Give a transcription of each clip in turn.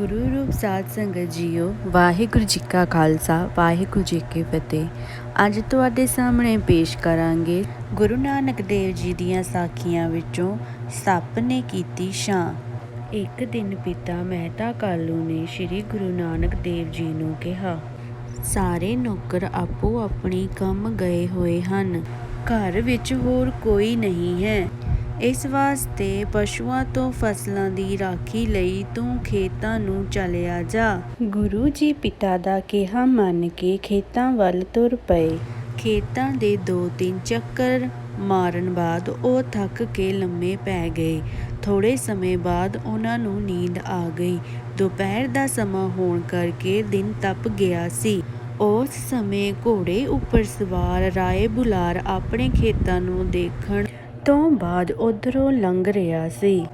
ਗੁਰੂ ਰੂਪ ਸਾਧ ਸੰਗਤ ਜੀਓ ਵਾਹਿਗੁਰੂ ਜੀ ਕਾ ਖਾਲਸਾ ਵਾਹਿਗੁਰੂ ਜੀ ਕੀ ਫਤਿਹ ਅੱਜ ਤੁਹਾਡੇ ਸਾਹਮਣੇ ਪੇਸ਼ ਕਰਾਂਗੇ ਗੁਰੂ ਨਾਨਕ ਦੇਵ ਜੀ ਦੀਆਂ ਸਾਖੀਆਂ ਵਿੱਚੋਂ ਸੱਪ ਨੇ ਕੀਤੀ ਛਾਂ ਇੱਕ ਦਿਨ ਪਿਤਾ ਮਹਿਤਾ ਕਾਲੂ ਨੇ ਸ੍ਰੀ ਗੁਰੂ ਨਾਨਕ ਦੇਵ ਜੀ ਨੂੰ ਕਿਹਾ ਸਾਰੇ ਨੌਕਰ ਆਪੋ ਆਪਣੀ ਕੰਮ ਗਏ ਹੋਏ ਹਨ ਘਰ ਵਿੱਚ ਹੋਰ ਕੋਈ ਨਹੀਂ ਹੈ ਇਸ ਵਾਸਤੇ ਪਸ਼ੂਆਂ ਤੋਂ ਫਸਲਾਂ ਦੀ ਰਾਖੀ ਲਈ ਤੂੰ ਖੇਤਾਂ ਨੂੰ ਚਲਿਆ ਜਾ। ਗੁਰੂ ਜੀ ਪਿਤਾ ਦਾ ਕਿਹਾ ਮੰਨ ਕੇ ਖੇਤਾਂ ਵੱਲ ਤੁਰ ਪਏ। ਖੇਤਾਂ ਦੇ ਦੋ ਤਿੰਨ ਚੱਕਰ ਮਾਰਨ ਬਾਅਦ ਉਹ ਥੱਕ ਕੇ ਲੰਮੇ ਪੈ ਗਏ। ਥੋੜੇ ਸਮੇਂ ਬਾਅਦ ਉਹਨਾਂ ਨੂੰ ਨੀਂਦ ਆ ਗਈ। ਦੁਪਹਿਰ ਦਾ ਸਮਾਂ ਹੋਣ ਕਰਕੇ ਦਿਨ ਤਪ ਗਿਆ ਸੀ। ਉਸ ਸਮੇਂ ਘੋੜੇ ਉੱਪਰ ਸਵਾਰ ਰਾਏ ਬੁਲਾਰ ਆਪਣੇ ਖੇਤਾਂ ਨੂੰ ਦੇਖਣ ਤੋਂ ਬਾਅਦ ਉਧਰੋਂ ਲੰਘ ਰਿਹਾ ਸੀ।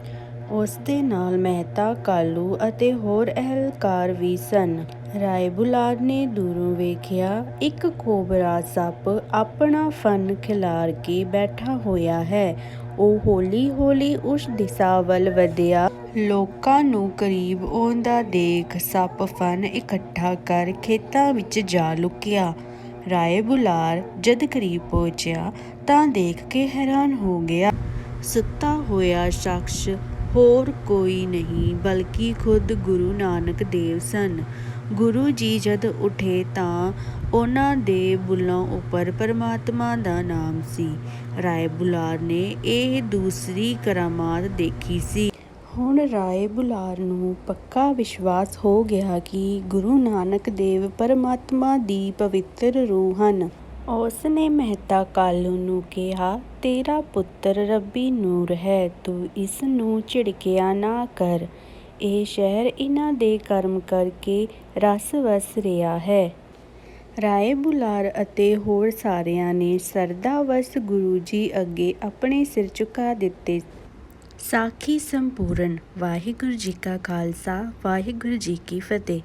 ਉਸ ਦੇ ਨਾਲ ਮਹਿਤਾ, ਕਾਲੂ ਅਤੇ ਹੋਰ ਅਹਿਲਕਾਰ ਵੀ ਸਨ। ਰਾਏ ਬੁਲਾਰ ਨੇ ਦੂਰੋਂ ਵੇਖਿਆ, ਇੱਕ ਕੋਬਰਾ ਸੱਪ ਆਪਣਾ ਫਨ ਖਿਲਾਰ ਕੇ ਬੈਠਾ ਹੋਇਆ ਹੈ। ਉਹ ਹੌਲੀ-ਹੌਲੀ ਉਸ ਦਿਸ਼ਾ ਵੱਲ ਵਧਿਆ। ਲੋਕਾਂ ਨੂੰ ਕਰੀਬ ਆਉਂਦਾ ਦੇਖ ਸੱਪ ਫਨ ਇਕੱਠਾ ਕਰ ਖੇਤਾਂ ਵਿੱਚ ਜਾ ਲੁਕਿਆ। ਰਾਏ ਬੁਲਾਰ ਜਦ ਕਰੀਬ ਪਹੁੰਚਿਆ ਤਾਂ ਦੇਖ ਕੇ ਹੈਰਾਨ ਹੋ ਗਿਆ। ਸੁੱਤਾ ਹੋਇਆ ਸ਼ਖਸ ਹੋਰ ਕੋਈ ਨਹੀਂ, ਬਲਕਿ ਖੁਦ ਗੁਰੂ ਨਾਨਕ ਦੇਵ ਸਨ। ਗੁਰੂ ਜੀ ਜਦ ਉਠੇ ਤਾਂ ਉਹਨਾਂ ਦੇ ਬੁੱਲਾਂ ਉੱਪਰ ਪਰਮਾਤਮਾ ਦਾ ਨਾਮ ਸੀ। ਰਾਏ ਬੁਲਾਰ ਨੇ ਇਹ ਦੂਸਰੀ ਕਰਾਮਾਤ ਦੇਖੀ ਸੀ। ਹੁਣ ਰਾਏ ਬੁਲਾਰ ਨੂੰ ਪੱਕਾ ਵਿਸ਼ਵਾਸ ਹੋ ਗਿਆ ਕਿ ਗੁਰੂ ਨਾਨਕ ਦੇਵ ਪਰਮਾਤਮਾ ਦੀ ਪਵਿੱਤਰ ਰੂਹ ਹਨ। ਉਸ ਨੇ ਮਹਿਤਾ ਕਾਲੂ ਨੂੰ ਕਿਹਾ, ਤੇਰਾ ਪੁੱਤਰ ਰੱਬੀ ਨੂਰ ਹੈ, ਤੂੰ ਇਸ ਨੂੰ ਝਿੜਕਿਆ ਨਾ ਕਰ। ਇਹ ਸ਼ਹਿਰ ਇਹਨਾਂ ਦੇ ਕਰਮ ਕਰਕੇ ਰਸ ਵਸ ਰਿਹਾ ਹੈ ਰਾਏ ਬੁਲਾਰ ਅਤੇ ਹੋਰ ਸਾਰਿਆਂ ਨੇ ਸਰਦਾ ਵਸ ਗੁਰੂ ਜੀ ਅੱਗੇ ਆਪਣੇ ਸਿਰ ਝੁਕਾ ਦਿੱਤੇ। ਸਾਖੀ ਸੰਪੂਰਨ। ਵਾਹਿਗੁਰੂ ਜੀ ਕਾ ਖਾਲਸਾ ਵਾਹਿਗੁਰੂ ਜੀ ਕੀ ਫਤਿਹ।